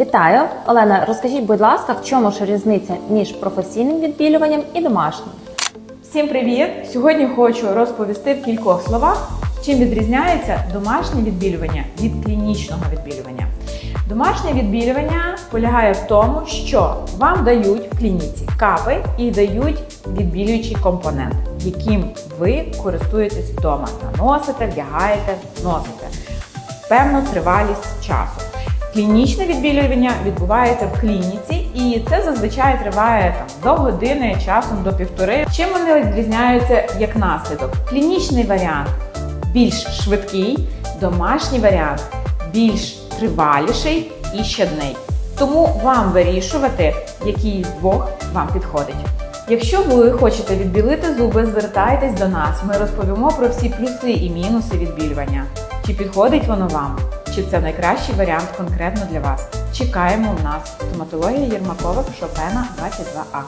Вітаю, Олена. Розкажіть, будь ласка, в чому ж різниця між професійним відбілюванням і домашнім? Всім привіт! Сьогодні хочу розповісти в кількох словах, чим відрізняється домашнє відбілювання від клінічного відбілювання. Домашнє відбілювання полягає в тому, що вам дають в клініці капи і дають відбілюючий компонент, яким ви користуєтесь вдома. Наносите, вдягаєте, носите певну тривалість часу. Клінічне відбілювання відбувається в клініці, і це зазвичай триває там до години, часом до півтори. Чим вони відрізняються як наслідок? Клінічний варіант більш швидкий, домашній варіант більш триваліший і щадний. Тому вам вирішувати, який з двох вам підходить. Якщо ви хочете відбілити зуби, звертайтесь до нас. Ми розповімо про всі плюси і мінуси відбілювання. Чи підходить воно вам? Чи це найкращий варіант конкретно для вас? Чекаємо в нас стоматологія Єрмакова Шопена 22А.